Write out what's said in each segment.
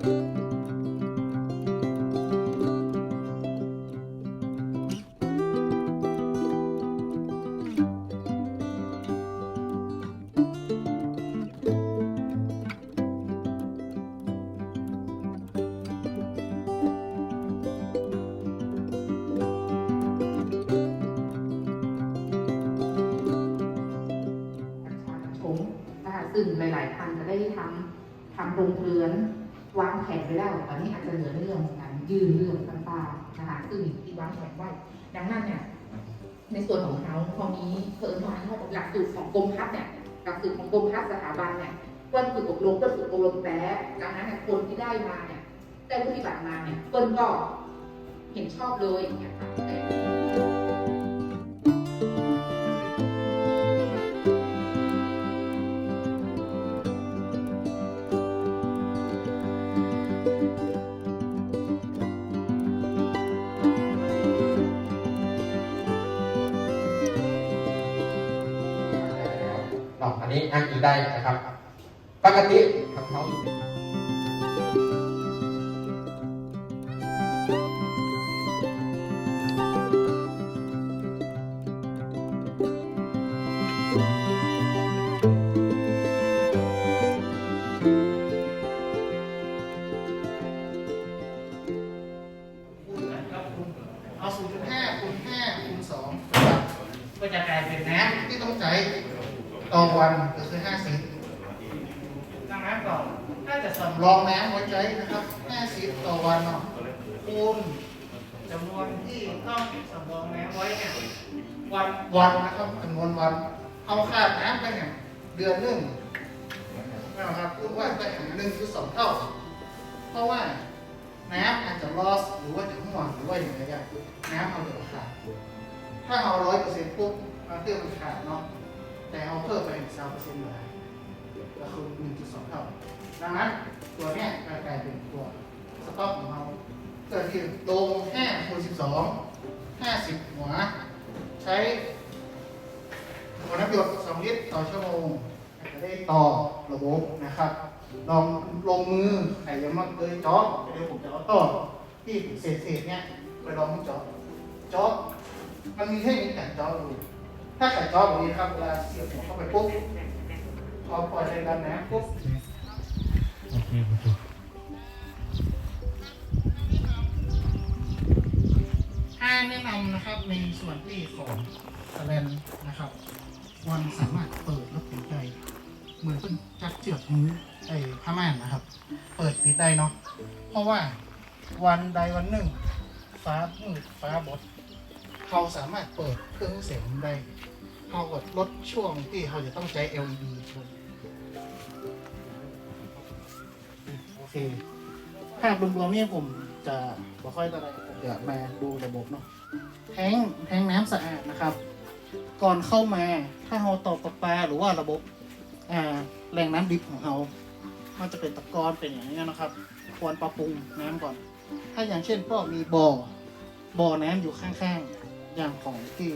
ชงนะคะซึ่งหลาย ๆ ท่านจะได้ทำทำโรงเรือน วางแผนไว้แล้วตอนนี้อาจจะเหลือในเรื่องของการยืนเรื่องต่างๆนะคะซึ่งที่วางแผนไว้ ดังนั้นเนี่ยในส่วนของเขาพอมีเพิ่มมาที่หลักสูตรของกรมพัฒน์เนี่ยหลักสูตรของกรมพัฒน์สถาบันเนี่ยเปิ้ลฝึกอบรมเปิ้ลฝึกอบรมแต่ดังนั้นเนี่ยคนที่ได้มาเนี่ยได้ปฏิบัติมาเนี่ยเปิ้ลก็เห็นชอบเลยอย่างเงี้ยค่ะ นี้อ้างอิงได้นะครับ ปกติครับเขา จะสำรองน้ำไว้ใช้นะครับ 50 ต่อวันเนาะคูณจำนวนที่ต้องสำรองน้ำไว้เนี่ยวันวันนะครับจำนวนวัน เอาค่าน้ำไปเนี่ยเดือนหนึ่งนะครับพูดว่าไปหาหนึ่งคือสองเท่า เพราะว่าน้ำอาจจะลอสหรือว่าจะห่วงหรือว่าอย่างไรอย่างน้ำเอาเดี๋ยวขาดถ้าเอาร้อยเปอร์เซ็นต์ปุ๊บมาเติมมันขาดเนาะแต่เอาเพิ่มไปอีกสามเปอร์เซ็นต์เหลือ ก็คือหนึ่งจุดสองเท่า ดังนั้นตัวเนี้ยก็กลายเป็นตัวสต็อกของเราเกิดที่ลงห้าคูณสิบสองห้าสิบหัว ใช้หัวน้ำหยดสองลิตรต่อชั่วโมงจะได้ต่อระบบนะครับ ลองลงมือใครยังไมาเคยเจาะเดี๋ยวผมจะเอาต่อที่เศษเศษเนี่ยไปลองจาะเจาะมันมีเทคนิคการจาะอยู่ถ้าใส่เจาะแบบนี้ครับเวลาเสียบหัวเข้าไปปุ๊บ พอปล่อยแรงดันน้ำปุ๊บถ้าแนะนำนะครับในส่วนที่ของสแลนนะครับวันสามารถเปิดและปิดได้เหมือนเป็นจักเจือกมือไอ้ผ้าม่านนะครับ เปิดปิดได้เนาะเพราะว่าวันใดวันหนึ่ง ฟ้ามืดฟ้าบดเขาสามารถเปิดเครื่องเสียงได้เขากดลดช่วงที่เขาจะต้องใช้ LED ลง โอเค ภาพรวมๆเนี่ยผมจะบ่ค่อยอะไรผมจะมาดูระบบเนาะ แทงแทงน้ำสะอาดนะครับ ก่อนเข้ามาถ้าเราต่อประปาหรือว่าระบบอ่าแหล่งน้ำดิบของเรามันจะเป็นตะกอนเป็นอย่างนี้ยนะครับ ควรปรับปรุงน้ำก่อน ถ้าอย่างเช่นก็มีบ่อ บ่อน้ำอยู่ข้างๆ อย่างของที่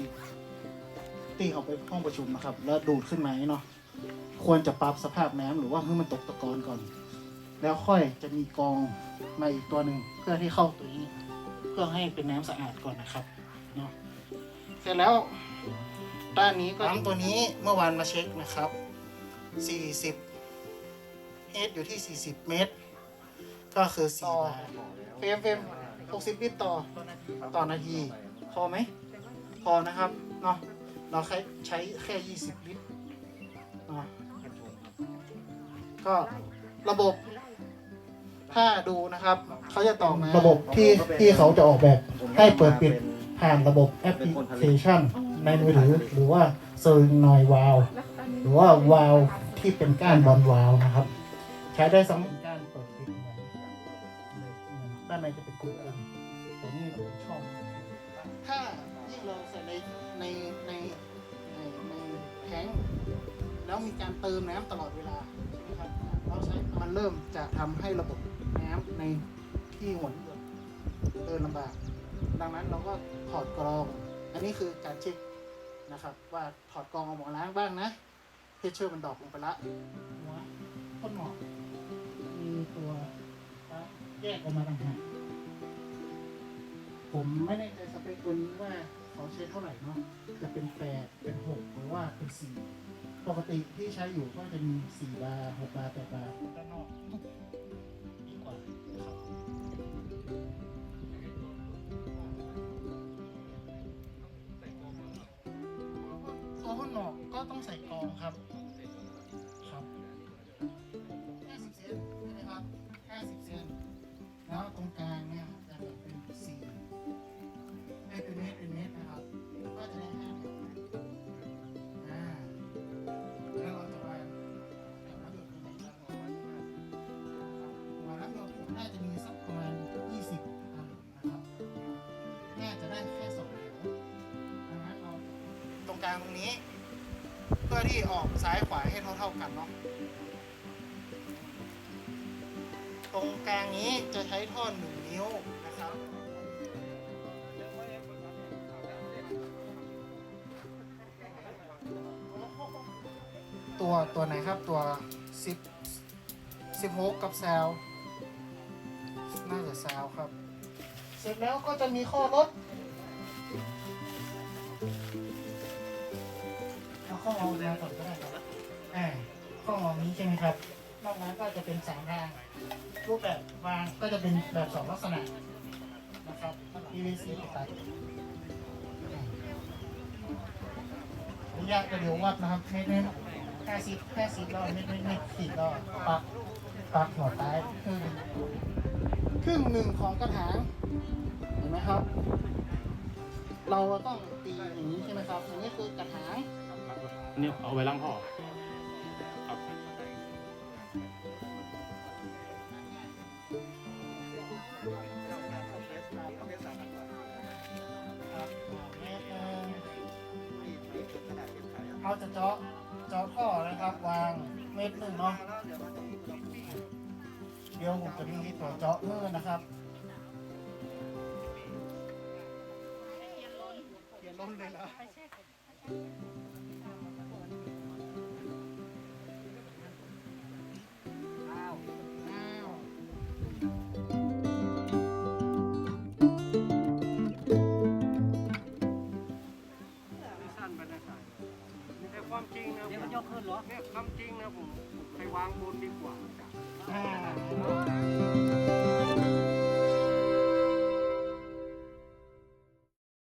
ที่เขาไปห้องประชุมนะครับ แล้วดูดขึ้นมาเนาะ ควรจะปรับสภาพน้ำหรือว่าให้มันตกตะกอนก่อน แล้วค่อยจะมีกองมาอีกตัวหนึ่งเพื่อที่เข้าตัวนี้ เพื่อให้เป็นน้ำสะอาดก่อนนะครับเนาะเสร็จแล้วด้านนี้ก็น้ำตัวนี้เมื่อวานมาเช็คนะครับ 40เมตรอยู่ที่ 40 เมตร ก็คือ4บาทเฟรมเฟรม60 ลิตรต่อต่อนาที พอไหม พอนะครับเนาะเราใช้ใช้แค่ 20 ลิตร เนาะก็ระบบถ้าดูนะครับเขาจะต่อมาระบบที่ที่เขาจะออกแบบให้เปิดปิดผ่านระบบแอปพลิเคชัน ในมือถือหรือว่าเซอร์นอยวาลหรือว่าวาลที่เป็นก้านบอลวาลนะครับ ใช้ได้สำหรับก้านเปิดปิดเหมือนด้านในจะเป็นกลุ่มอื่นแต่นี่เราเป็นช่องถ้ายิ่งเราใส่ในในในในในแทงค์ แล้วมีการเติมน้ำตลอดเวลาใช่ไหมครับเราใช้มันเริ่มจะทำให้ระบบน้ำในที่หัวเรือเดินลำบาก ดังนั้นเราก็ถอดกรอง อันนี้คือการเช็คนะครับว่าถอดกรองเอาหมอล้างบ้างนะเพชเชอร์มันดอกลงไปละหัวต้นหมอกมีตัวแยกออกมาต่างหากผมไม่แน่ใจสเปคตัวนี้ว่าเขาใช้เท่าไหร่เนาะจะเป็นแปดเป็นหกหรือว่าเป็นสี่ ปกติที่ใช้อยู่ก็จะมีสี่บาร์หกบาร์แปดบาร์ด้านนอกดีกว่าครับตัวข้างนอกก็ต้องใส่กองครับ ครับ50เซนใช่ไหมครับ50เซนแล้วตรงกลางเนี่ย รงกลางตรงนี้ เพื่อที่ออกซ้ายขวาให้เท่าๆกันเนาะตรงกลางนี้จะใช้ท่อนหนึ่งนิ้วนะครับตัวตัวไหนครับตัวสิบสิบหกกับแซวน่าจะแซวครับ เสร็จแล้วก็จะมีข้อลด เอาข้อเอาแซวก่อนก็ได้ครับอ่าข้อเอานี้ใช่ไหมครับนอกนั้นก็จะเป็นสามทางรูปแบบวางก็จะเป็นแบบสองลักษณะนะครับ PVC ติดตัดระยะกระเดียววัดนะครับเมตรเมตรห้าสิบห้าสิบรอบเมตรเมตรเมตรสิบรอบปักปักหัวท้ายครึ่งครึ่งหนึ่งของกระถางเห็นไหมครับ เราต้องตีอย่างนี้ใช่ไหมครับอันนี้คือกระถาง เนี่ยเอาไว้ล้างห่อครับเมตราจะเจาะเจาะท่อนะครับ วางเมตรหนึ่งเนาะเดี๋ยวผมจะมีตัวเจาะเพิ่มนะครับเขียนล้นเลยเหรอ ความจริงนะเนี่ยมันยกขึ้นเหรอเนี่ยความจริงนะผมผมไปวางบนดีกว่าจ้ะอ่า